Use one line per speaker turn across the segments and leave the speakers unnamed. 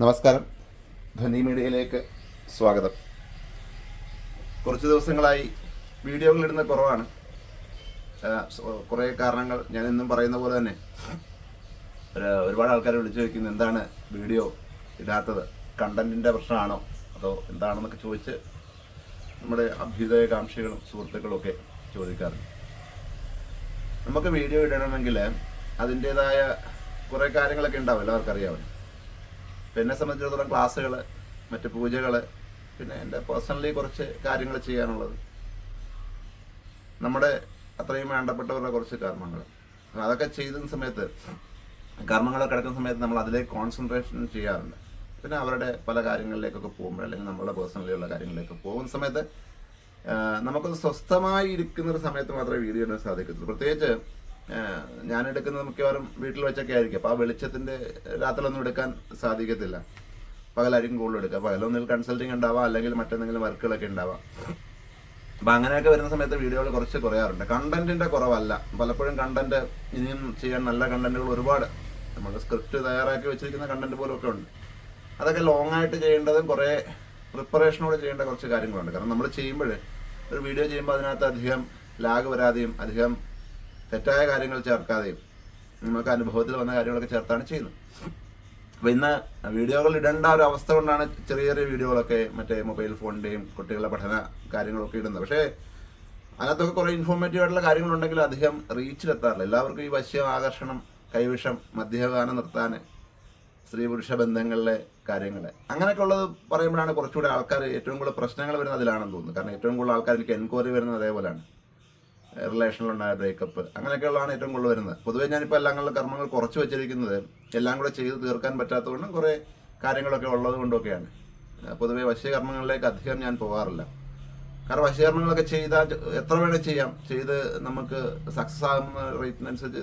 നമസ്കാരം. ധ്വനി മീഡിയയിലേക്ക് സ്വാഗതം. കുറച്ച് ദിവസങ്ങളായി വീഡിയോകൾ ഇടുന്ന കുറവാണ്. കുറേ കാരണങ്ങൾ ഞാൻ എന്നും പറയുന്ന പോലെ തന്നെ. ഒരു- ഒരുപാട് ആൾക്കാർ വിളിച്ചു ചോദിക്കുന്നത് എന്താണ് വീഡിയോ ഇടാത്തത്? കണ്ടന്റിന്റെ പ്രശ്നമാണോ? അതോ എന്താണെന്നൊക്കെ ചോദിച്ച് നമ്മുടെ അഭ്യുദയകാംക്ഷികളും സുഹൃത്തുക്കളും ഒക്കെ ചോദിക്കാറുണ്ട്. നമുക്ക് വീഡിയോ ഇടണമെങ്കിൽ അതിന്റേതായ കുറേ കാര്യങ്ങളൊക്കെ ഉണ്ടാവും എല്ലാവർക്കും അറിയാമല്ലോ. എന്നെ സംബന്ധിച്ചിടത്തോളം ക്ലാസ്സുകൾ മറ്റ് പൂജകൾ പിന്നെ എന്റെ പേഴ്സണലി കുറച്ച് കാര്യങ്ങൾ ചെയ്യാനുള്ളത്. നമ്മുടെ അത്രയും വേണ്ടപ്പെട്ടവരുടെ കുറച്ച് കർമ്മങ്ങൾ അതൊക്കെ ചെയ്യുന്ന സമയത്ത് കർമ്മങ്ങൾ കിടക്കുന്ന സമയത്ത് നമ്മൾ അതിലേക്ക് കോൺസെൻട്രേഷൻ ചെയ്യാറുണ്ട്. പിന്നെ അവരുടെ പല കാര്യങ്ങളിലേക്കൊക്കെ പോകുമ്പോൾ അല്ലെങ്കിൽ നമ്മളുടെ പേഴ്സണലിയുള്ള കാര്യങ്ങളിലേക്ക് പോകുന്ന സമയത്ത് നമുക്കത് സ്വസ്ഥമായി ഇരിക്കുന്ന ഒരു സമയത്ത് മാത്രമേ വീഡിയോ ഇടാൻ സാധിക്കത്തുള്ളൂ. പ്രത്യേകിച്ച് ഞാൻ എടുക്കുന്നത് മിക്കവാറും വീട്ടിൽ വെച്ചൊക്കെ ആയിരിക്കും. അപ്പോൾ ആ വെളിച്ചത്തിന്റെ രാത്രിയിലൊന്നും എടുക്കാൻ സാധിക്കത്തില്ല. പകലായിരിക്കും കൂടുതൽ എടുക്കുക. പകലൊന്നിൽ കൺസൾട്ടിങ് ഉണ്ടാവാം അല്ലെങ്കിൽ മറ്റെന്തെങ്കിലും വർക്കുകളൊക്കെ ഉണ്ടാവാം. അപ്പം അങ്ങനെയൊക്കെ വരുന്ന സമയത്ത് വീഡിയോകൾ കുറച്ച് കുറയാറുണ്ട്. കണ്ടന്റിന്റെ കുറവല്ല. പലപ്പോഴും കണ്ടന്റ് ഇനിയും ചെയ്യാൻ നല്ല കണ്ടന്റുകൾ ഒരുപാട്. നമ്മൾ സ്ക്രിപ്റ്റ് തയ്യാറാക്കി വെച്ചിരിക്കുന്ന കണ്ടന്റ് പോലൊക്കെ ഉണ്ട്. അതൊക്കെ ലോങ് ആയിട്ട് ചെയ്യേണ്ടതും കുറേ പ്രിപ്പറേഷനോടെ ചെയ്യേണ്ട കുറച്ച് കാര്യങ്ങളുണ്ട്. കാരണം നമ്മൾ ചെയ്യുമ്പോൾ ഒരു വീഡിയോ ചെയ്യുമ്പോൾ അതിനകത്ത് അധികം ലാഗ് വരാതെയും അധികം തെറ്റായ കാര്യങ്ങൾ ചേർക്കാതെയും നമുക്ക് അനുഭവത്തിൽ വന്ന കാര്യങ്ങളൊക്കെ ചേർത്താണ് ചെയ്യുന്നത്. അപ്പൊ ഇന്ന് വീഡിയോകൾ ഇടേണ്ട ഒരു അവസ്ഥ കൊണ്ടാണ് ചെറിയ ചെറിയ വീഡിയോകളൊക്കെ മറ്റേ മൊബൈൽ ഫോണിന്റെയും കുട്ടികളുടെ പഠന കാര്യങ്ങളൊക്കെ ഇടുന്നത്. പക്ഷേ അതിനകത്തൊക്കെ കുറെ ഇൻഫോർമേറ്റീവ് ആയിട്ടുള്ള കാര്യങ്ങളുണ്ടെങ്കിൽ അധികം റീച്ചിലെത്താറില്ല എല്ലാവർക്കും ഈ വശ്യം ആകർഷണം കൈവിഷം മദ്യപാനം നിർത്താൻ സ്ത്രീ പുരുഷ ബന്ധങ്ങളിലെ കാര്യങ്ങൾ അങ്ങനെയൊക്കെ ഉള്ളത് പറയുമ്പോഴാണ് കുറച്ചുകൂടെ ആൾക്കാർ ഏറ്റവും കൂടുതൽ പ്രശ്നങ്ങൾ വരുന്നത് അതിലാണെന്ന് തോന്നുന്നു കാരണം ഏറ്റവും കൂടുതൽ ആൾക്കാർ എനിക്ക് എൻക്വയറി വരുന്നത് അതേപോലെയാണ്. റിലേഷനിലുണ്ടായ ബ്രേക്കപ്പ് അങ്ങനെയൊക്കെയുള്ളതാണ് ഏറ്റവും കൂടുതൽ വരുന്നത്. പൊതുവേ ഞാനിപ്പോൾ എല്ലാം കൂടെ കർമ്മങ്ങൾ കുറച്ച് വെച്ചിരിക്കുന്നത് എല്ലാം കൂടെ ചെയ്ത് തീർക്കാൻ പറ്റാത്തതുകൊണ്ടും കുറേ കാര്യങ്ങളൊക്കെ ഉള്ളത് കൊണ്ടൊക്കെയാണ്. പൊതുവേ വശ്യകർമ്മങ്ങളിലേക്ക് അധികം ഞാൻ പോകാറില്ല. കാരണം വശ്യകർമ്മങ്ങളൊക്കെ ചെയ്താൽ എത്ര വേണേൽ ചെയ്യാം. ചെയ്ത് നമുക്ക് സക്സസ് ആകുന്ന റേറ്റിനനുസരിച്ച്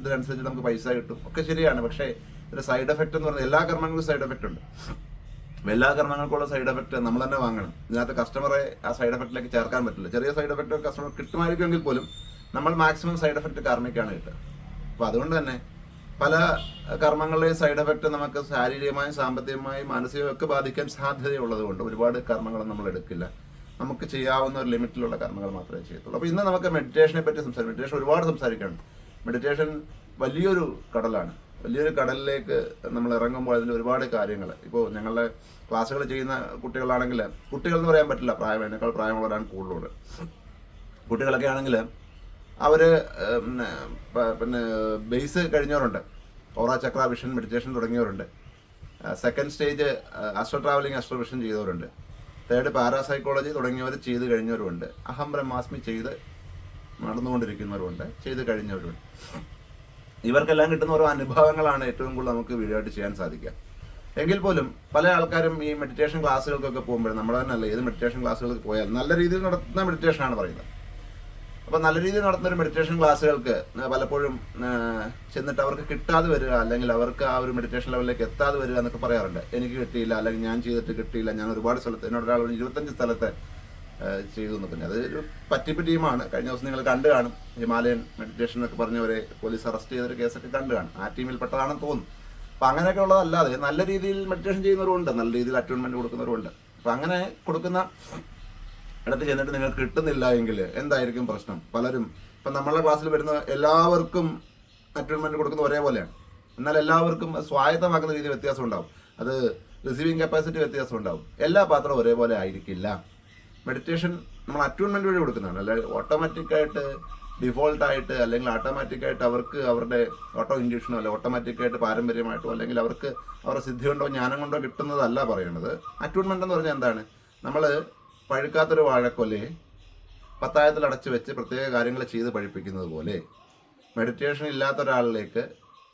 ഇതിനനുസരിച്ച് നമുക്ക് പൈസ കിട്ടും. ഒക്കെ ശരിയാണ്. പക്ഷേ ഒരു സൈഡ് എഫക്റ്റ് എന്ന് പറഞ്ഞാൽ എല്ലാ കർമ്മങ്ങൾക്കും സൈഡ് എഫക്റ്റ് ഉണ്ട്. എല്ലാ കാരണങ്ങൾക്കുള്ള സൈഡ് എഫക്റ്റ് നമ്മൾ തന്നെ വാങ്ങണം. ഇതിനകത്ത് കസ്റ്റമറെ ആ സൈഡ് എഫക്റ്റിലേക്ക് ചേർക്കാൻ പറ്റില്ല. ചെറിയ സൈഡ് എഫക്റ്റ് കസ്റ്റമർ കിട്ടുമായിരിക്കുമെങ്കിൽ പോലും നമ്മൾ മാക്സിമം സൈഡ് എഫക്റ്റ് കർമ്മിക്കാണ് കിട്ടുക. അപ്പോൾ അതുകൊണ്ട് തന്നെ പല കർമ്മങ്ങളുടെയും സൈഡ് എഫക്റ്റ് നമുക്ക് ശാരീരികമായും സാമ്പത്തികമായും മാനസികമായും ഒക്കെ ബാധിക്കാൻ സാധ്യതയുള്ളത് കൊണ്ട് ഒരുപാട് കർമ്മങ്ങൾ നമ്മൾ എടുക്കില്ല. നമുക്ക് ചെയ്യാവുന്ന ഒരു ലിമിറ്റിലുള്ള കർമ്മങ്ങൾ മാത്രമേ ചെയ്യത്തുള്ളൂ. അപ്പോൾ ഇന്ന് നമുക്ക് മെഡിറ്റേഷനെ പറ്റി സംസാരിക്കാം. മെഡിറ്റേഷൻ ഒരുപാട് സംസാരിക്കണം മെഡിറ്റേഷൻ വലിയൊരു കടലാണ്. വലിയൊരു കടലിലേക്ക് നമ്മൾ ഇറങ്ങുമ്പോൾ അതിൽ ഒരുപാട് കാര്യങ്ങൾ. ഇപ്പോൾ ഞങ്ങളുടെ ക്ലാസ്സുകൾ ചെയ്യുന്ന കുട്ടികളാണെങ്കിൽ കുട്ടികൾ എന്ന് പറയാൻ പറ്റില്ല പ്രായം അതിനേക്കാൾ പ്രായമുള്ളവരാണ് കൂടുതലോട് കുട്ടികളൊക്കെ ആണെങ്കിൽ അവർ പിന്നെ ബേസ് കഴിഞ്ഞവരുണ്ട്. ഓറ ചക്ര vision meditation തുടങ്ങിയവരുണ്ട്. Second stage astro travelling astro vision ചെയ്തവരുണ്ട്. Third parapsychology തുടങ്ങിയവർ ചെയ്ത് കഴിഞ്ഞവരുണ്ട്. അഹം ബ്രഹ്മാസ്മി ചെയ്ത് നടന്നുകൊണ്ടിരിക്കുന്നവരുണ്ട് ചെയ്ത് കഴിഞ്ഞവരുണ്ട്. ഇവർക്കെല്ലാം കിട്ടുന്ന ഓരോ അനുഭവങ്ങളാണ് ഏറ്റവും കൂടുതൽ നമുക്ക് വീഡിയോ ആയിട്ട് ചെയ്യാൻ സാധിക്കുക. എങ്കിൽ പോലും പല ആൾക്കാരും ഈ മെഡിറ്റേഷൻ ക്ലാസ്സുകൾക്കൊക്കെ പോകുമ്പോൾ നമ്മൾ തന്നെ അല്ല ഏത് മെഡിറ്റേഷൻ ക്ലാസ്സുകൾക്ക് പോയാൽ നല്ല രീതിയിൽ നടത്തുന്ന മെഡിറ്റേഷൻ ആണ് പറയുന്നത്. അപ്പോൾ നല്ല രീതിയിൽ നടത്തുന്ന ഒരു മെഡിറ്റേഷൻ ക്ലാസ്സുകൾക്ക് പലപ്പോഴും ചെന്നിട്ട് അവർക്ക് കിട്ടാതെ വരിക അല്ലെങ്കിൽ അവർക്ക് ആ ഒരു മെഡിറ്റേഷൻ ലെവലിലേക്ക് എത്താതെ വരിക എന്നൊക്കെ പറയാറുണ്ട്. എനിക്ക് കിട്ടിയില്ല അല്ലെങ്കിൽ ഞാൻ ചെയ്തിട്ട് കിട്ടിയില്ല ഞാൻ ഒരുപാട് സ്ഥലത്ത് എന്നോട് ഒരാൾ ഒരു ഇരുപത്തഞ്ച് സ്ഥലത്ത് ചെയ്തു തന്നു പിന്നെ അത് ഒരു പറ്റിപ്പ് ടീമാണ്. കഴിഞ്ഞ ദിവസം നിങ്ങൾ കണ്ടു കാണും. ഹിമാലയൻ മെഡിറ്റേഷൻ എന്നൊക്കെ പറഞ്ഞവരെ പോലീസ് അറസ്റ്റ് ചെയ്തൊരു കേസൊക്കെ കണ്ടു കാണും. ആ ടീമിൽ പെട്ടതാണെന്ന് തോന്നുന്നു. അപ്പൊ അങ്ങനെയൊക്കെ ഉള്ളതല്ലാതെ നല്ല രീതിയിൽ മെഡിറ്റേഷൻ ചെയ്യുന്നവരുണ്ട് നല്ല രീതിയിൽ അറ്റോൺമെന്റ് കൊടുക്കുന്നവരുണ്ട് അപ്പൊ അങ്ങനെ കൊടുക്കുന്ന ഇടത്ത് ചെന്നിട്ട് നിങ്ങൾക്ക് കിട്ടുന്നില്ല എങ്കിൽ എന്തായിരിക്കും പ്രശ്നം? പലരും ഇപ്പൊ നമ്മളുടെ ക്ലാസ്സിൽ വരുന്ന എല്ലാവർക്കും അറ്റോൺമെന്റ് കൊടുക്കുന്ന ഒരേപോലെയാണ്. എന്നാൽ എല്ലാവർക്കും സ്വായത്തമാക്കുന്ന രീതിയിൽ വ്യത്യാസം ഉണ്ടാവും. അത് റിസീവിങ് കപ്പാസിറ്റി വ്യത്യാസം ഉണ്ടാവും. എല്ലാ പാത്രവും ഒരേപോലെ ആയിരിക്കില്ല. മെഡിറ്റേഷൻ നമ്മൾ അറ്റ്യൂൺമെന്റ് വഴി കൊടുക്കുന്നതാണ്. അല്ലെങ്കിൽ ഓട്ടോമാറ്റിക് ആയിട്ട് ഡിഫോൾട്ട് ആയിട്ട് അല്ലെങ്കിൽ ഓട്ടോമാറ്റിക് ആയിട്ട് അവർക്ക് അവരുടെ ഓട്ടോ ഇൻഡ്യൂഷനോ അല്ലെ ഓട്ടോമാറ്റിക് ആയിട്ട് പാരമ്പര്യമായിട്ടോ അല്ലെങ്കിൽ അവർക്ക് അവരുടെ സിദ്ധി കൊണ്ടോ ജ്ഞാനം കൊണ്ടോ കിട്ടുന്നതല്ല പറയുന്നത്. അറ്റ്യൂൺമെന്റ് എന്ന് പറഞ്ഞാൽ എന്താണ്? നമ്മൾ പഴുക്കാത്തൊരു വാഴക്കൊലയെ പത്തായത്തിൽ അടച്ചു വെച്ച് പ്രത്യേക കാര്യങ്ങൾ ചെയ്ത് പഠിപ്പിക്കുന്നത് പോലെ മെഡിറ്റേഷൻ ഇല്ലാത്ത ഒരാളിലേക്ക്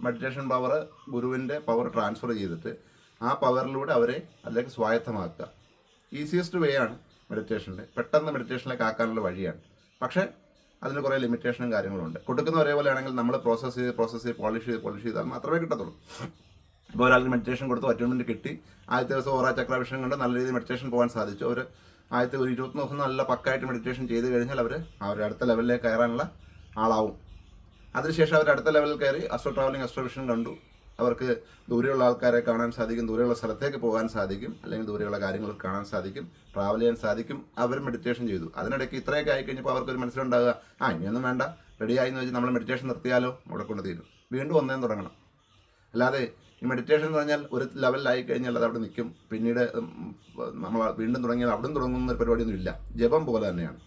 മെഡിറ്റേഷൻ പവർ ഗുരുവിന്റെ പവർ ട്രാൻസ്ഫർ ചെയ്തിട്ട് ആ പവറിലൂടെ അവരെ അതിലേക്ക് സ്വായത്തമാക്കുക. ഈസിയസ്റ്റ് വേ ആണ് മെഡിറ്റേഷന്റെ പെട്ടെന്ന് മെഡിറ്റേഷനിലേക്ക് ആക്കാനുള്ള വഴിയാണ്. പക്ഷേ അതിന് കുറേ ലിമിറ്റേഷനും കാര്യങ്ങളുണ്ട്. കൊടുക്കുന്ന ഒരേപോലെ ആണെങ്കിൽ നമ്മൾ പ്രോസസ്സ് ചെയ്ത് പ്രോസസ്സ് ചെയ്ത് പോളിഷ് ചെയ്ത് പോളിഷ് ചെയ്താൽ മാത്രമേ കിട്ടത്തുള്ളൂ. ഇപ്പോൾ ഒരാൾക്ക് മെഡിറ്റേഷൻ കൊടുത്ത് അറ്റോൺമെന്റ് കിട്ടി. ആദ്യത്തെ ദിവസം ഓരോ ചക്രവിഷയം കൊണ്ട് നല്ല രീതിയിൽ മെഡിറ്റേഷൻ പോകാൻ സാധിച്ചു. അവർ ആദ്യത്തെ ഒരു ഇരുപത്തൊന്ന് ദിവസം നല്ല പക്കായിട്ട് മെഡിറ്റേഷൻ ചെയ്ത് കഴിഞ്ഞാൽ അവർ അവർ അടുത്ത ലെവലിലേക്ക് കയറാനുള്ള ആളാവും. അതിനുശേഷം അവർ അടുത്ത ലെവലിൽ കയറി അസ്ട്രോ ട്രാവലിംഗ് അസ്ട്രോ വിഷൻ കണ്ടു. അവർക്ക് ദൂരെയുള്ള ആൾക്കാരെ കാണാൻ സാധിക്കും ദൂരെയുള്ള സ്ഥലത്തേക്ക് പോകാൻ സാധിക്കും അല്ലെങ്കിൽ ദൂരെയുള്ള കാര്യങ്ങൾ കാണാൻ സാധിക്കും ട്രാവൽ ചെയ്യാൻ സാധിക്കും അവർ മെഡിറ്റേഷൻ ചെയ്തു. അതിനിടയ്ക്ക് ഇത്രയൊക്കെ ആയി കഴിഞ്ഞപ്പോൾ അവർക്കൊരു മനസ്സിലുണ്ടാകുക ആ ഇനിയൊന്നും വേണ്ട റെഡിയായി എന്ന് വെച്ച് നമ്മൾ മെഡിറ്റേഷൻ നിർത്തിയാലോ? അവിടെ കൊണ്ട് തീരും. വീണ്ടും ഒന്നേം തുടങ്ങണം. അല്ലാതെ ഈ മെഡിറ്റേഷൻ എന്ന് പറഞ്ഞാൽ ഒരു ലെവലിലായി കഴിഞ്ഞാൽ അത് അവിടെ നിൽക്കും. പിന്നീട് നമ്മൾ വീണ്ടും തുടങ്ങിയാൽ അവിടെ തുടങ്ങുന്ന ഒരു പരിപാടിയൊന്നും ഇല്ല. ജപം പോലെ തന്നെയാണ്.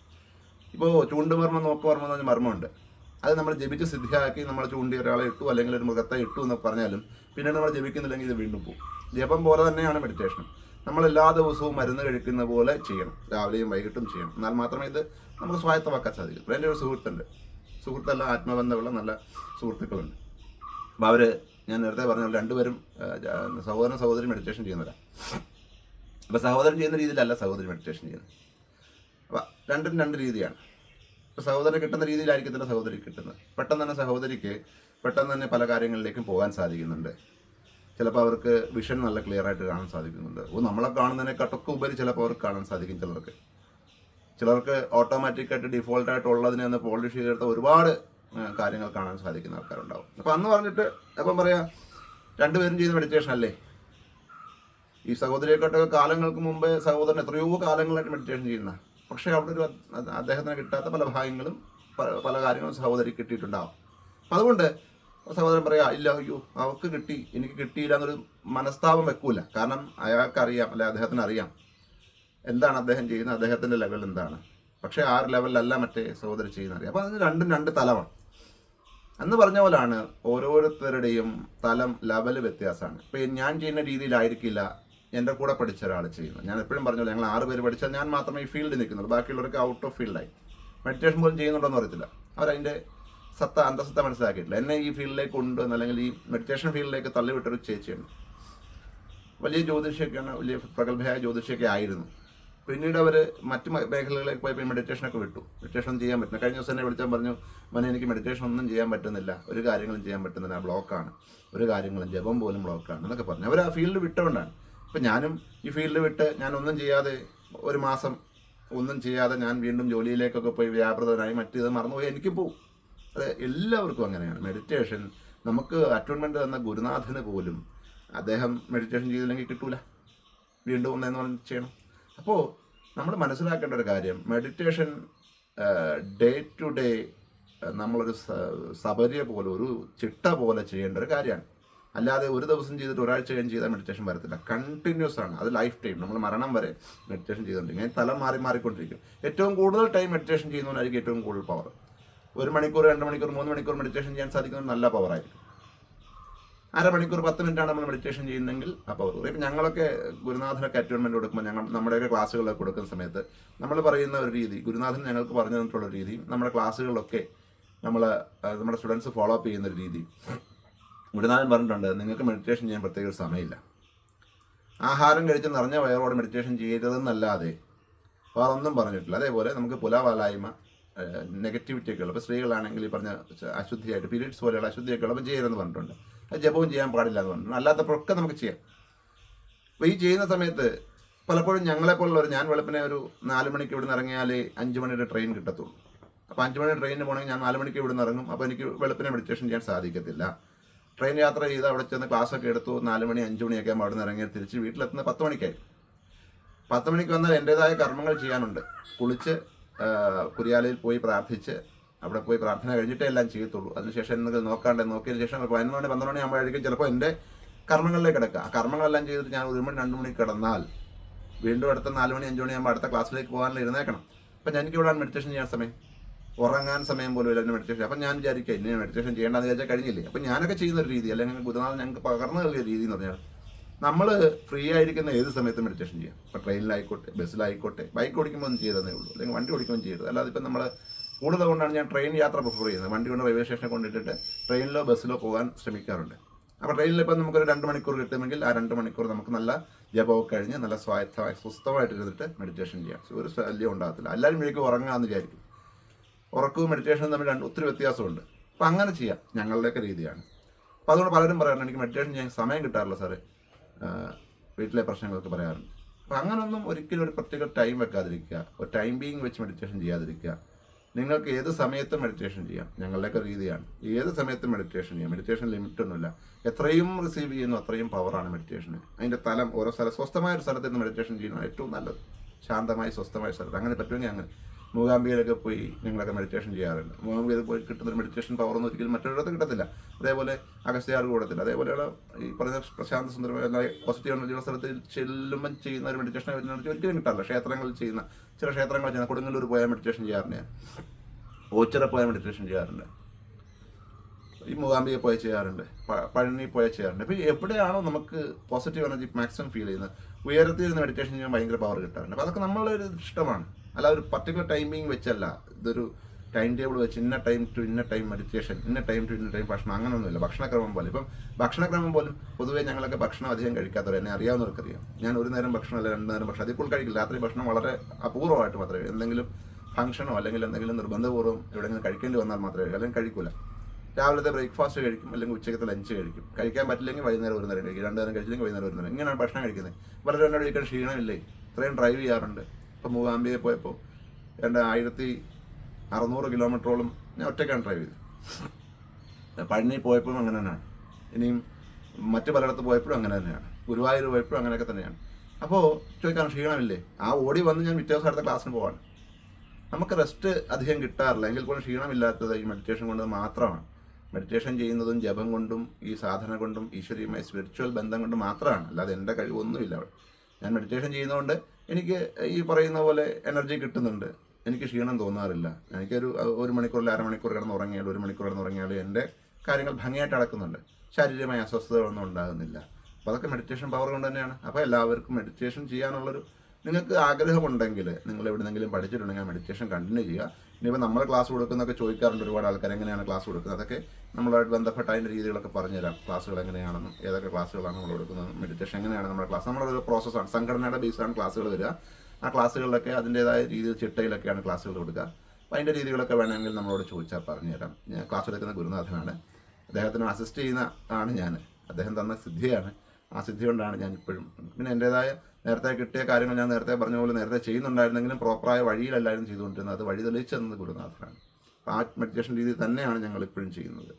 ഇപ്പോൾ ചൂണ്ടുമർമ്മം നോക്കുമർമ്മം എന്ന് പറഞ്ഞ മർമ്മമുണ്ട്. അത് നമ്മൾ ജപിച്ച് സിദ്ധിയാക്കി നമ്മൾ ചൂണ്ടി ഒരാളെ ഇട്ടു അല്ലെങ്കിൽ ഒരു മൃഗത്തെ ഇട്ടു എന്ന് പറഞ്ഞാലും പിന്നീട് നമ്മൾ ജപിക്കുന്നില്ലെങ്കിൽ ഇത് വീണ്ടും പോകും ജപം പോലെ തന്നെയാണ് മെഡിറ്റേഷൻ നമ്മൾ എല്ലാ ദിവസവും മരുന്ന് കഴിക്കുന്ന പോലെ ചെയ്യണം. രാവിലെയും വൈകിട്ടും ചെയ്യണം. എന്നാൽ മാത്രമേ ഇത് നമുക്ക് സ്വായത്തമാക്കാൻ സാധിക്കും. ഇപ്പോൾ എന്റെ ഒരു സുഹൃത്തുണ്ട്. സുഹൃത്തല്ല ആത്മബന്ധമുള്ള നല്ല സുഹൃത്തുക്കളുണ്ട്. അപ്പോൾ അവർ ഞാൻ നേരത്തെ പറഞ്ഞ രണ്ടുപേരും സഹോദരൻ സഹോദരി മെഡിറ്റേഷൻ ചെയ്യുന്നവരാ. അപ്പോൾ സഹോദരൻ ചെയ്യുന്ന രീതിയിലല്ല സഹോദരി മെഡിറ്റേഷൻ ചെയ്യുന്നത്. അപ്പോൾ രണ്ടും രണ്ട് രീതിയാണ്. സഹോദരൻ കിട്ടുന്ന രീതിയിലായിരിക്കത്തില്ല സഹോദരി കിട്ടുന്നത്. പെട്ടെന്ന് തന്നെ സഹോദരിക്ക് പെട്ടെന്ന് തന്നെ പല കാര്യങ്ങളിലേക്കും പോകാൻ സാധിക്കുന്നുണ്ട്. ചിലപ്പോൾ അവർക്ക് വിഷൻ നല്ല ക്ലിയർ ആയിട്ട് കാണാൻ സാധിക്കുന്നുണ്ട്. ഓ നമ്മളെ കാണുന്നതിനെക്കാട്ടൊക്കെ ഉപരി ചിലപ്പോൾ അവർക്ക് കാണാൻ സാധിക്കും ചിലർക്ക്. ചിലർക്ക് ഓട്ടോമാറ്റിക്കായിട്ട് ഡിഫോൾട്ടായിട്ട് ഉള്ളതിനെ ഒന്ന് പോളിഷ് ചെയ്തെടുത്ത ഒരുപാട് കാര്യങ്ങൾ കാണാൻ സാധിക്കുന്ന ആൾക്കാരുണ്ടാവും. അപ്പം അന്ന് പറഞ്ഞിട്ട് അപ്പം പറയാം രണ്ടുപേരും ചെയ്ത മെഡിറ്റേഷൻ അല്ലേ? ഈ സഹോദരിയെക്കാട്ടൊക്കെ കാലങ്ങൾക്ക് മുമ്പേ സഹോദരൻ എത്രയോ കാലങ്ങളായിട്ട് മെഡിറ്റേഷൻ ചെയ്യുന്ന. പക്ഷേ അവിടെ ഒരു അദ്ദേഹത്തിന് കിട്ടാത്ത പല ഭാഗങ്ങളും പല കാര്യങ്ങളും സഹോദരി കിട്ടിയിട്ടുണ്ടാവും. അപ്പം അതുകൊണ്ട് സഹോദരൻ പറയാ ഇല്ല അയ്യോ അവർക്ക് കിട്ടി എനിക്ക് കിട്ടിയില്ല എന്നൊരു മനസ്താപം വെക്കൂല. കാരണം അയാൾക്കറിയാം അല്ലെ അദ്ദേഹത്തിന് അറിയാം എന്താണ് അദ്ദേഹം ചെയ്യുന്നത് അദ്ദേഹത്തിന്റെ ലെവൽ എന്താണ്. പക്ഷേ ആ ലെവലിലല്ല മറ്റേ സഹോദരി ചെയ്യുന്ന അറിയാം അപ്പം അതിന് രണ്ടും രണ്ട് തലമാണ്. എന്ന് പറഞ്ഞ പോലാണ് ഓരോരുത്തരുടെയും തലം ലെവൽ വ്യത്യാസമാണ്. ഇപ്പം ഞാൻ ചെയ്യുന്ന രീതിയിലായിരിക്കില്ല എന്റെ കൂടെ പഠിച്ച ഒരാൾ ചെയ്യുന്നത് ഞാൻ എപ്പോഴും പറഞ്ഞു ഞങ്ങൾ ആറ് പേര് പഠിച്ചാൽ ഞാൻ മാത്രമേ ഈ ഫീൽഡിൽ നിൽക്കുന്നുള്ളൂ. ബാക്കിയുള്ളവർക്ക് ഔട്ട് ഓഫ് ഫീൽഡായി മെഡിറ്റേഷൻ പോലും ചെയ്യുന്നുണ്ടോ എന്ന് അറിയത്തില്ല. അവരതിന്റെ സത്ത അന്തസത്ത മനസ്സിലാക്കിയിട്ടില്ല. എന്നെ ഈ ഫീൽഡിലേക്ക് കൊണ്ടുവന്ന് അല്ലെങ്കിൽ ഈ മെഡിറ്റേഷൻ ഫീൽഡിലേക്ക് തള്ളിവിട്ടൊരു ചേച്ചിയാണ് വലിയ ജ്യോതിഷിയൊക്കെയാണ് വലിയ പ്രഗത്ഭയായ ജ്യോതിഷിയൊക്കെ ആയിരുന്നു. പിന്നീട് അവർ മറ്റ് മേഖലകളിലേക്ക് പോയപ്പോൾ മെഡിറ്റേഷനൊക്കെ വിട്ടു. മെഡിറ്റേഷൻ ചെയ്യാൻ പറ്റില്ല. കഴിഞ്ഞ ദിവസം തന്നെ വിളിച്ചാൽ പറഞ്ഞു മോനെ എനിക്ക് മെഡിറ്റേഷൻ ഒന്നും ചെയ്യാൻ പറ്റുന്നില്ല. ഒരു കാര്യങ്ങളും ചെയ്യാൻ പറ്റുന്നില്ല. ബ്ലോക്കാണ് ഒരു കാര്യങ്ങളും ജപം പോലും ബ്ലോക്കാണ് എന്നൊക്കെ പറഞ്ഞു. അവർ ആ ഫീൽഡ് വിട്ടുകൊണ്ടാണ് ഇപ്പം ഞാനും ഈ ഫീൽഡ് വിട്ട് ഞാൻ ഒന്നും ചെയ്യാതെ ഒരു മാസം ഒന്നും ചെയ്യാതെ ഞാൻ വീണ്ടും ജോലിയിലേക്കൊക്കെ പോയി വ്യാപൃതനായി മറ്റേത് മറന്നുപോയി. എനിക്കും പോവും. അത് എല്ലാവർക്കും അങ്ങനെയാണ്. മെഡിറ്റേഷൻ നമുക്ക് അറ്റോൺമെന്റ് തന്ന ഗുരുനാഥന് പോലും അദ്ദേഹം മെഡിറ്റേഷൻ ചെയ്തില്ലെങ്കിൽ കിട്ടൂല. വീണ്ടും ഒന്നേന്ന് പറഞ്ഞ് ചെയ്യണം. അപ്പോൾ നമ്മൾ മനസ്സിലാക്കേണ്ട ഒരു കാര്യം മെഡിറ്റേഷൻ ഡേ ടു ഡേ നമ്മളൊരു സബരിയ പോലെ ഒരു ചിട്ട പോലെ ചെയ്യേണ്ട ഒരു കാര്യമാണ്. അല്ലാതെ ഒരു ദിവസം ചെയ്തിട്ട് ഒരാഴ്ച കഴിഞ്ഞ് ചെയ്താൽ മെഡിറ്റേഷൻ വരത്തില്ല. കണ്ടിന്യൂസ് ആണ്. അത് ലൈഫ് ടൈം നമ്മൾ മരണം വരെ മെഡിറ്റേഷൻ ചെയ്തുകൊണ്ടിരിക്കും അങ്ങനെ തലം മാറി മാറിക്കൊണ്ടിരിക്കും. ഏറ്റവും കൂടുതൽ ടൈം മെഡിറ്റേഷൻ ചെയ്യുന്നവനായിരിക്കും ഏറ്റവും കൂടുതൽ പവർ ഒരു മണിക്കൂർ രണ്ട് മണിക്കൂർ മൂന്ന് മണിക്കൂർ മെഡിറ്റേഷൻ ചെയ്യാൻ സാധിക്കുന്നത് നല്ല പവറായിരിക്കും അരമണിക്കൂർ പത്ത് മിനിറ്റാണ് നമ്മൾ മെഡിറ്റേഷൻ ചെയ്യുന്നതെങ്കിൽ ആ പവർ ഇപ്പം ഞങ്ങളൊക്കെ ഗുരുനാഥനൊക്കെ അറ്റോൺമെന്റ് കൊടുക്കുമ്പോൾ ഞങ്ങൾ നമ്മുടെയൊക്കെ ക്ലാസ്സുകളൊക്കെ കൊടുക്കുന്ന സമയത്ത് നമ്മൾ പറയുന്ന ഒരു രീതി ഗുരുനാഥൻ ഞങ്ങൾക്ക് പറഞ്ഞു തന്നിട്ടുള്ള രീതി നമ്മുടെ ക്ലാസ്സുകളിലൊക്കെ നമ്മൾ നമ്മുടെ സ്റ്റുഡൻസ് ഫോളോ അപ്പ് ചെയ്യുന്ന ഒരു രീതി. ഗുരുനാഥൻ പറഞ്ഞിട്ടുണ്ട് നിങ്ങൾക്ക് മെഡിറ്റേഷൻ ചെയ്യാൻ പ്രത്യേക ഒരു സമയമില്ല. ആഹാരം കഴിച്ച് നിറഞ്ഞ വയറോടെ മെഡിറ്റേഷൻ ചെയ്തതെന്നല്ലാതെ വേറെ ഒന്നും പറഞ്ഞിട്ടില്ല. അതേപോലെ നമുക്ക് പുലാവാലായ്മ നെഗറ്റിവിറ്റി ഒക്കെ ഉള്ളപ്പോൾ സ്ത്രീകളാണെങ്കിൽ ഈ പറഞ്ഞ അശുദ്ധിയായിട്ട് പീരീഡ്സ് പോലെയുള്ള അശുദ്ധിയൊക്കെ ഉള്ളപ്പോൾ ചെയ്യരുതെന്ന് പറഞ്ഞിട്ടുണ്ട്. അത് ജപവും ചെയ്യാൻ പാടില്ല എന്ന് പറഞ്ഞിട്ടുണ്ട്. അല്ലാത്തപ്പോഴൊക്കെ നമുക്ക് ചെയ്യാം. അപ്പോൾ ഈ ചെയ്യുന്ന സമയത്ത് പലപ്പോഴും ഞങ്ങളെപ്പോലുള്ളവർ ഞാൻ വെളുപ്പിനെ ഒരു നാല് മണിക്ക് ഇവിടെ നിന്ന് ഇറങ്ങിയാൽ അഞ്ച് മണിയുടെ ട്രെയിൻ കിട്ടത്തുള്ളൂ. അപ്പോൾ അഞ്ച് മണിയുടെ ട്രെയിനിന് പോകണമെങ്കിൽ ഞാൻ നാല് മണിക്ക് ഇവിടെ നിന്ന് ഇറങ്ങും. അപ്പോൾ എനിക്ക് വെളുപ്പിനെ മെഡിറ്റേഷൻ ചെയ്യാൻ സാധിക്കത്തില്ല. ട്രെയിൻ യാത്ര ചെയ്ത് അവിടെ ചെന്ന് ക്ലാസ്സൊക്കെ എടുത്തു. നാല് മണി അഞ്ച് മണിയൊക്കെ ആകുമ്പോൾ അവിടെ നിന്ന് ഇറങ്ങി തിരിച്ച് വീട്ടിലെത്തുന്ന പത്ത് മണിക്കായി. പത്ത് മണിക്ക് വന്നാൽ എന്റെതായ കർമ്മങ്ങൾ ചെയ്യാനുണ്ട്. കുളിച്ച് കുരിയാലയിൽ പോയി പ്രാർത്ഥിച്ച് അവിടെ പോയി പ്രാർത്ഥന കഴിഞ്ഞിട്ടേ എല്ലാം ചെയ്യത്തുള്ളൂ. അതിനുശേഷം എന്തെങ്കിലും നോക്കാണ്ട് നോക്കിയതിന് ശേഷം പതിനൊന്ന് മണി പന്ത്രണ്ട് മണി ആകുമ്പോഴായിരിക്കും ചിലപ്പോൾ എന്റെ കർമ്മങ്ങളിലേക്ക് കിടക്കുക. ആ കർമ്മങ്ങളെല്ലാം ചെയ്തിട്ട് ഞാൻ ഒരു മണി രണ്ട് മണി കിടന്നാൽ വീണ്ടും അടുത്ത നാല് മണി അഞ്ച് മണിയാകുമ്പോൾ അടുത്ത ക്ലാസ്സിലേക്ക് പോകാനുള്ള ഇരുന്നേക്കണം. അപ്പം എനിക്ക് ഇവിടെയാണ് മെഡിറ്റേഷൻ ചെയ്യാൻ സമയം. ഉറങ്ങാൻ സമയം പോലും ഇല്ല മെഡിറ്റേഷൻ അപ്പം ഞാൻ വിചാരിക്കുക ഇനി മെഡിറ്റേഷൻ ചെയ്യേണ്ടെന്ന് വിചാരിച്ചാൽ കഴിഞ്ഞില്ലേ? അപ്പം ഞാനൊക്കെ ചെയ്യുന്ന ഒരു രീതി അല്ലെങ്കിൽ ഗുരുനാഥൻ ഞങ്ങൾക്ക് പകർന്നു നൽകിയ രീതി എന്ന് പറഞ്ഞാൽ നമ്മൾ ഫ്രീ ആയിരിക്കുന്ന ഏത് സമയത്തും മെഡിറ്റേഷൻ ചെയ്യാം. ഇപ്പോൾ ട്രെയിനിലായിക്കോട്ടെ ബസ്സിലായിക്കോട്ടെ ബൈക്ക് ഓടിക്കുമ്പോൾ ഒന്നും ചെയ്തതേ ഉള്ളൂ. അല്ലെങ്കിൽ വണ്ടി ഓടിക്കുമ്പോൾ ചെയ്തത്. അല്ലാതെ ഇപ്പം നമ്മൾ കൂടുതൽ കൊണ്ടാണ് ഞാൻ ട്രെയിൻ യാത്ര പ്രിഫർ ചെയ്യുന്നത്. വണ്ടി കൊണ്ട് റെയിൽവേ സ്റ്റേഷനെ കൊണ്ടിട്ടിട്ട് ട്രെയിനിലോ ബസ്സിലോ പോകാൻ ശ്രമിക്കാറുണ്ട്. അപ്പോൾ ട്രെയിനിൽ ഇപ്പം നമുക്കൊരു രണ്ട് മണിക്കൂർ കിട്ടുമെങ്കിൽ ആ രണ്ട് മണിക്കൂർ നമുക്ക് നല്ല ജപമൊക്കെ കഴിഞ്ഞ് നല്ല സ്വായത്തമായി സ്വസ്ഥമായിട്ട് ഇരുന്നിട്ട് മെഡിറ്റേഷൻ ചെയ്യാം. ഒരു ശല്യം ഉണ്ടാകത്തില്ല. എല്ലാവരും വിളിക്കും ഉറങ്ങാമെന്ന് വിചാരിക്കും. ഉറക്കവും മെഡിറ്റേഷനും തമ്മിൽ രണ്ട് ഒത്തിരി വ്യത്യാസമുണ്ട്. അപ്പം അങ്ങനെ ചെയ്യാം. ഞങ്ങളുടെയൊക്കെ രീതിയാണ്. അപ്പോൾ അതുകൊണ്ട് പലരും പറയാറുണ്ട് എനിക്ക് മെഡിറ്റേഷൻ ചെയ്യാൻ സമയം കിട്ടാറില്ല സാറേ. വീട്ടിലെ പ്രശ്നങ്ങളൊക്കെ പറയാറുണ്ട്. അപ്പം അങ്ങനൊന്നും ഒരിക്കലും ഒരു പ്രത്യേക ടൈം വെക്കാതിരിക്കുക. ഒരു ടൈം ബീങ് വെച്ച് മെഡിറ്റേഷൻ ചെയ്യാതിരിക്കുക. നിങ്ങൾക്ക് ഏത് സമയത്തും മെഡിറ്റേഷൻ ചെയ്യാം. ഞങ്ങളുടെയൊക്കെ രീതിയാണ്. ഏത് സമയത്തും മെഡിറ്റേഷൻ ചെയ്യാം. മെഡിറ്റേഷൻ ലിമിറ്റ് ഒന്നുമില്ല. എത്രയും റിസീവ് ചെയ്യുന്നു അത്രയും പവറാണ് മെഡിറ്റേഷന് അതിന്റെ തലം ഓരോ സ്ഥലം സ്വസ്ഥമായ ഒരു സ്ഥലത്ത് നിന്ന് മെഡിറ്റേഷൻ ചെയ്യുന്നതാണ് ഏറ്റവും നല്ലത്. ശാന്തമായി സ്വസ്ഥമായ സ്ഥലത്ത്. അങ്ങനെ പറ്റുമെങ്കിൽ അങ്ങനെ. മൂകാംബികയിലൊക്കെ പോയി ഞങ്ങളൊക്കെ മെഡിറ്റേഷൻ ചെയ്യാറുണ്ട്. മൂകാംബികയിൽ പോയി കിട്ടുന്ന മെഡിറ്റേഷൻ പവർ ഒന്നും ഒരിക്കലും മറ്റൊരിടത്ത് കിട്ടത്തില്ല. അതേപോലെ അഗസ്ത്യാർ കൂടത്തില്ല. അതേപോലെയുള്ള ഈ പറഞ്ഞ പ്രശാന്ത സുന്ദരമായ പോസിറ്റീവ് എനർജിയുള്ള സ്ഥലത്തിൽ ചെല്ലുമ്പോൾ ചെയ്യുന്ന ഒരു മെഡിറ്റേഷൻ എനർജി ഒരിക്കലും കിട്ടാറില്ല. ക്ഷേത്രങ്ങളിൽ ചെയ്യുന്ന ചില ക്ഷേത്രങ്ങൾ ചെയ്യുന്ന കൊടുങ്ങല്ലൂർ പോയ മെഡിറ്റേഷൻ ചെയ്യാറുണ്ട് ഞാൻ. ഓച്ചിറ പോയാൽ മെഡിറ്റേഷൻ ചെയ്യാറുണ്ട്. ഈ മൂകാംബിയെ പോയ ചെയ്യാറുണ്ട്. പഴനി പോയ ചെയ്യാറുണ്ട്. അപ്പോൾ എവിടെയാണോ നമുക്ക് പോസിറ്റീവ് എനർജി മാക്സിമം ഫീൽ ചെയ്യുന്നത് ഉയരത്തിൽ നിന്ന് മെഡിറ്റേഷൻ ചെയ്യാൻ ഭയങ്കര പവർ കിട്ടാറുണ്ട്. അപ്പോൾ അതൊക്കെ നമ്മളൊരു ഇഷ്ടമാണ്. അല്ല ഒരു പർട്ടിക്കുലർ ടൈമിംഗ് വെച്ചല്ല. ഇതൊരു ടൈം ടേബിൾ വെച്ച് ഇന്ന ടൈം ടു ഇന്ന ടൈം മെഡിറ്റേഷൻ ഇന്ന ടൈം ടു ഇന്ന ടൈം ഭക്ഷണം അങ്ങനെയൊന്നുമില്ല ഭക്ഷണക്രമം പോലെ. ഇപ്പം ഭക്ഷണക്രമം പോലും പൊതുവേ ഞങ്ങളൊക്കെ ഭക്ഷണം അധികം കഴിക്കാത്തവർ എന്നെ അറിയാവുന്നവർക്കറിയാം. ഞാൻ ഒരു നേരം ഭക്ഷണം അല്ല രണ്ട് നേരം ഭക്ഷണം. അതിൽ കൂടുതൽ കഴിക്കില്ല. രാത്രി ഭക്ഷണം വളരെ അപൂർവമായിട്ട് മാത്രമേ എന്തെങ്കിലും ഫംഗ്ഷനോ അല്ലെങ്കിൽ എന്തെങ്കിലും നിർബന്ധപൂർവം എവിടെയെങ്കിലും കഴിക്കേണ്ടി വന്നാൽ മാത്രമേ. അല്ലെങ്കിൽ കഴിക്കില്ല രാവിലത്തെ ബ്രേക്ക്ഫാസ്റ്റ് കഴിക്കും അല്ലെങ്കിൽ ഉച്ചക്കത്തെ ലഞ്ച് കഴിക്കും. കഴിക്കാൻ പറ്റില്ലെങ്കിൽ വൈകുന്നേരം ഒരു നേരം കഴിക്കും. രണ്ട് നേരം കഴിച്ചില്ലെങ്കിൽ വൈകുന്നേരം ഒരു നേരം. ഇങ്ങനെയാണ് ഭക്ഷണം കഴിക്കുന്നത്. വളരെ എന്നോട് കഴിക്കാൻ ക്ഷീണമില്ലേ? ഇത്രയും ഡ്രൈവ് ചെയ്യാറുണ്ട്. ഇപ്പോൾ മൂകാംബിയെ പോയപ്പോൾ രണ്ട് ആയിരത്തി അറുന്നൂറ് കിലോമീറ്ററോളം ഞാൻ ഒറ്റയ്ക്കാണ് ഡ്രൈവ് ചെയ്തത്. പഴനി പോയപ്പോഴും അങ്ങനെ തന്നെയാണ്. ഇനിയും മറ്റു പലയിടത്ത് പോയപ്പോഴും അങ്ങനെ തന്നെയാണ്. ഗുരുവായൂർ പോയപ്പോഴും അങ്ങനെയൊക്കെ തന്നെയാണ്. അപ്പോൾ ചോദിക്കാൻ ക്ഷീണമില്ലേ? ആ ഓടി വന്ന് ഞാൻ പിറ്റേ ദിവസം അടുത്ത ക്ലാസ്സിന് പോവാണ്. നമുക്ക് റെസ്റ്റ് അധികം കിട്ടാറില്ല. എങ്കിൽ പോലും ക്ഷീണമില്ലാത്തത് ഈ മെഡിറ്റേഷൻ കൊണ്ട് മാത്രമാണ്. മെഡിറ്റേഷൻ ചെയ്യുന്നതും ജപം കൊണ്ടും ഈ സാധന കൊണ്ടും ഈശ്വരീയമായ സ്പിരിച്വൽ ബന്ധം കൊണ്ടും മാത്രമാണ്. അല്ലാതെ എന്റെ കഴിവൊന്നുമില്ല അവിടെ. ഞാൻ മെഡിറ്റേഷൻ ചെയ്യുന്നതുകൊണ്ട് എനിക്ക് ഈ പറയുന്ന പോലെ എനർജി കിട്ടുന്നുണ്ട്. എനിക്ക് ക്ഷീണം തോന്നാറില്ല. എനിക്കൊരു ഒരു മണിക്കൂറിൽ അരമണിക്കൂർ കിടന്ന് ഉറങ്ങിയാൽ ഒരു മണിക്കൂർ കിടന്ന് ഉറങ്ങിയാൽ എന്റെ കാര്യങ്ങൾ ഭംഗിയായിട്ട് അടക്കുന്നുണ്ട് ശാരീരികമായ അസ്വസ്ഥതകളൊന്നും ഉണ്ടാകുന്നില്ല. അപ്പോൾ അതൊക്കെ മെഡിറ്റേഷൻ പവർ കൊണ്ട് തന്നെയാണ്. അപ്പോൾ എല്ലാവർക്കും മെഡിറ്റേഷൻ ചെയ്യാനുള്ളൊരു നിങ്ങൾക്ക് ആഗ്രഹമുണ്ടെങ്കിൽ നിങ്ങൾ എവിടെന്നെങ്കിലും പഠിച്ചിട്ടുണ്ടെങ്കിൽ മെഡിറ്റേഷൻ കണ്ടിന്യൂ ചെയ്യുക. ഇനിയിപ്പോൾ നമ്മൾ ക്ലാസ് കൊടുക്കുന്നൊക്കെ ചോദിക്കാറുണ്ട് ഒരുപാട് ആൾക്കാർ എങ്ങനെയാണ് ക്ലാസ് കൊടുക്കുന്നത്? അതൊക്കെ നമ്മളുമായിട്ട് ബന്ധപ്പെട്ട അതിന്റെ രീതികളൊക്കെ പറഞ്ഞുതരാം. ക്ലാസ്സുകൾ എങ്ങനെയാണെന്നും ഏതൊക്കെ ക്ലാസ്സുകളാണ് നമ്മൾ കൊടുക്കുന്നത് മെഡിറ്റേഷൻ എങ്ങനെയാണ് നമ്മുടെ ക്ലാസ് നമ്മുടെ ഒരു പ്രോസസ്സാണ് സംഘടനയുടെ ബേസിലാണ് ക്ലാസ്സുകൾ വരിക. ആ ക്ലാസ്സുകളിലൊക്കെ അതിന്റേതായ രീതിയിൽ ചിട്ടയിലൊക്കെയാണ് ക്ലാസ്സുകൾ കൊടുക്കുക. അപ്പോൾ അതിന്റെ രീതികളൊക്കെ വേണമെങ്കിൽ നമ്മളോട് ചോദിച്ചാൽ പറഞ്ഞുതരാം. ഞാൻ ക്ലാസ് എടുക്കുന്ന ഗുരുനാഥനാണ്. അദ്ദേഹത്തിന് അസിസ്റ്റ് ചെയ്യുന്ന ആണ് ഞാൻ. അദ്ദേഹം തന്ന സിദ്ധിയാണ്. ആ സിദ്ധി കൊണ്ടാണ് ഞാൻ ഇപ്പോഴും പിന്നെ എന്റെതായ നേരത്തെ കിട്ടിയ കാര്യങ്ങൾ ഞാൻ നേരത്തെ പറഞ്ഞ പോലെ നേരത്തെ ചെയ്യുന്നുണ്ടായിരുന്നെങ്കിലും പ്രോപ്പറായ വഴിയിലല്ലായിരുന്നു ചെയ്തുകൊണ്ടിരുന്നത്. അത് വഴി തെളിയിച്ചു തന്നത് ഗുരുനാഥനാണ്. ആ മെഡിറ്റേഷൻ രീതിയിൽ തന്നെയാണ് ഞങ്ങൾ ഇപ്പോഴും ചെയ്യുന്നത്.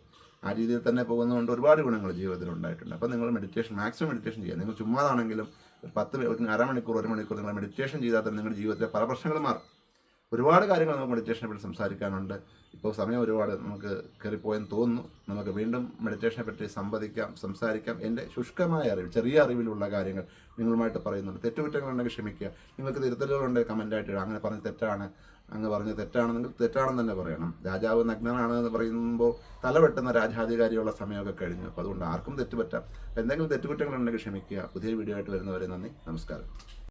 ആ രീതിയിൽ തന്നെ പോകുന്നതുകൊണ്ട് ഒരുപാട് ഗുണങ്ങൾ ജീവിതത്തിൽ ഉണ്ടായിട്ടുണ്ട്. അപ്പോൾ നിങ്ങൾ മെഡിറ്റേഷൻ മാക്സിമം മെഡിറ്റേഷൻ ചെയ്യുക. നിങ്ങൾ ചുമ്മാതാണെങ്കിലും ഒരു പത്ത് അരമണിക്കൂർ ഒരു മണിക്കൂർ നിങ്ങൾ മെഡിറ്റേഷൻ ചെയ്താൽ തന്നെ നിങ്ങളുടെ ജീവിതത്തിലെ പല പ്രശ്നങ്ങളും മാറും. ഒരുപാട് കാര്യങ്ങൾ നമുക്ക് മെഡിറ്റേഷനെ പറ്റി സംസാരിക്കാനുണ്ട്. ഇപ്പോൾ സമയം ഒരുപാട് നമുക്ക് കയറിപ്പോയെന്ന് തോന്നുന്നു. നമുക്ക് വീണ്ടും മെഡിറ്റേഷനെ പറ്റി സംവദിക്കാം സംസാരിക്കാം. എന്റെ ശുഷ്കമായ അറിവ് ചെറിയ അറിവിലുള്ള കാര്യങ്ങൾ നിങ്ങളുമായിട്ട് പറയുന്നുണ്ട്. തെറ്റുകുറ്റങ്ങളുണ്ടെങ്കിൽ ക്ഷമിക്കുക. നിങ്ങൾക്ക് തിരുത്തലുകളുണ്ടെങ്കിൽ കമന്റായിട്ട് ഇടുക അങ്ങനെ പറഞ്ഞ് തെറ്റാണ്. അങ്ങ് പറഞ്ഞ് തെറ്റാണെന്നെങ്കിൽ തെറ്റാണെന്ന് തന്നെ പറയണം. രാജാവ് നഗ്നനാണ് എന്ന് പറയുമ്പോൾ തലവെട്ടുന്ന രാജാധികാരിയുള്ള സമയമൊക്കെ കഴിഞ്ഞു. അപ്പോൾ അതുകൊണ്ട് ആർക്കും തെറ്റുപറ്റാം. എന്തെങ്കിലും തെറ്റുകുറ്റങ്ങളുണ്ടെങ്കിൽ ക്ഷമിക്കുക. പുതിയ വീഡിയോ ആയിട്ട് വരുന്നവരെ നന്ദി. നമസ്കാരം.